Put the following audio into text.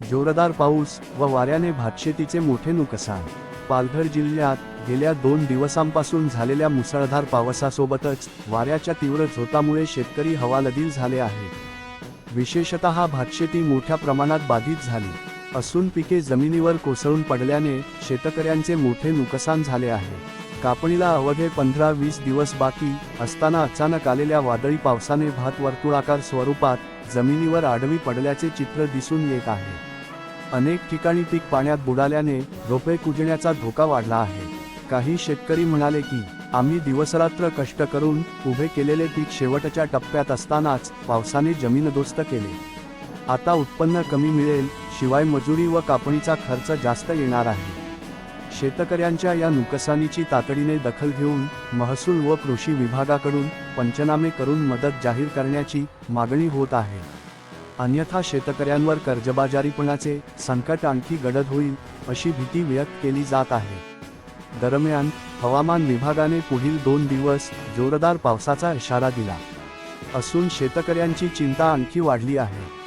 जोरदार पाऊस व वाऱ्याने भातशेतीचे मोठे नुकसान. पालघर जिल्ह्यात गेल्या दोन दिवसांपासून झालेल्या मुसळधार पावसासोबतच वाऱ्याच्या तीव्र झोतामुळे शेतकरी हवालदिल झाले आहेत विशेषतः भातशेती मोठ्या प्रमाणात बाधित झाली. असून पिके जमिनीवर कोसळून पडल्याने शेतकऱ्यांचे मोठे नुकसान झाले आहे. कापणीला अवघे पंधरा वीस दिवस बाकी असताना अचानक आलेल्या वादळी पावसाने भात वर्तुळाकार स्वरूपात जमिनीवर आडवी पडल्याचे चित्र दिसून येत आहे. अनेक ठिकाणी पीक पाण्यात बुडाल्याने रोपे कुजण्याचा धोका वाढला आहे. काही शेतकरी म्हणाले की आम्ही दिवसरात्र कष्ट करून उभे केलेले पीक शेवटच्या टप्प्यात असतानाच पावसाने जमीनदोस्त केले. आता उत्पन्न कमी मिळेल शिवाय मजुरी व कापणीचा खर्च जास्त येणार आहे. शेतकऱ्यांच्या या नुकसानीची तातडीने दखल घेऊन महसूल व कृषी विभागाकडून पंचनामे करून मदत जाहीर करण्याची मागणी होत आहे. अन्यथा शेतकऱ्यांवर कर्जबाजारीपणाचे संकट आणखी गडद होईल अशी भीती व्यक्त केली जात आहे. दरम्यान हवामान विभागाने पुढील दोन दिवस जोरदार पावसाचा इशारा दिला. असून शेतकऱ्यांची चिंता आणखी वाढली आहे.